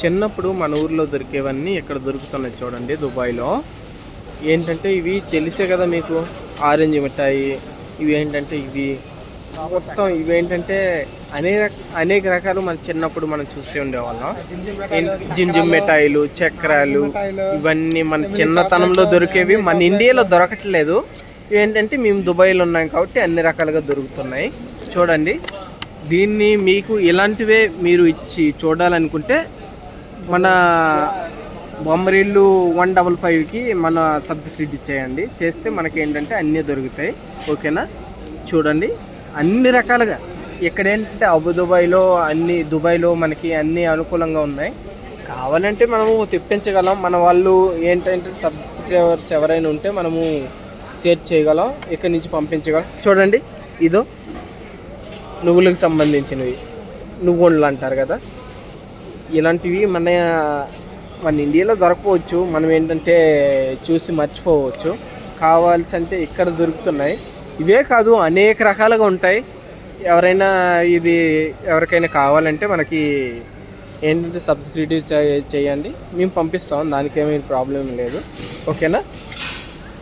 చిన్నప్పుడు మన ఊర్లో దొరికేవన్నీ ఇక్కడ దొరుకుతున్నాయి చూడండి దుబాయ్లో. ఏంటంటే ఇవి తెలిసే కదా మీకు? ఆరెంజ్ మిఠాయి ఇవి ఏంటంటే ఇవి. మొత్తం ఇవి ఏంటంటే అనేక అనేక రకాలు మన చిన్నప్పుడు మనం చూసి ఉండేవాళ్ళం. ఏంటి జిమ్ జిమ్ మిఠాయిలు చక్రాలు ఇవన్నీ మన చిన్నతనంలో దొరికేవి మన ఇండియాలో దొరకట్లేదు. ఏంటంటే మేము దుబాయ్లో ఉన్నాం కాబట్టి అన్ని రకాలుగా దొరుకుతున్నాయి. చూడండి. దీన్ని మీకు ఇలాంటివే మీరు ఇచ్చి చూడాలనుకుంటే మన బొమ్మరిల్లు వన్ డబల్ ఫైవ్కి మన సబ్స్క్రైబ్ ఇచ్చేయండి చేస్తే మనకి ఏంటంటే అన్నీ దొరుకుతాయి. ఓకేనా? చూడండి. అన్ని రకాలుగా. ఇక్కడ ఏంటంటే అబు దుబాయ్లో అన్ని దుబాయ్లో మనకి అన్ని అనుకూలంగా ఉన్నాయి. కావాలంటే మనము తెప్పించగలం. మన వాళ్ళు ఏంటంటే సబ్స్క్రైబర్స్ ఎవరైనా ఉంటే మనము షేర్ చేయగలం. ఇక్కడి నుంచి పంపించగలం. చూడండి. ఇదో నువ్వులకు సంబంధించినవి. నువ్వుండ్లు అంటారు కదా. ఇలాంటివి మన మన ఇండియాలో దొరకవచ్చు. మనం ఏంటంటే చూసి మర్చిపోవచ్చు. కావాల్సి అంటే ఇక్కడ దొరుకుతున్నాయి. ఇవే కాదు అనేక రకాలుగా ఉంటాయి. ఎవరైనా ఇది ఎవరికైనా కావాలంటే మనకి ఏంటంటే సబ్స్క్రైబ్ చేయండి. మేము పంపిస్తాం దానికి ప్రాబ్లం లేదు. ఓకేనా?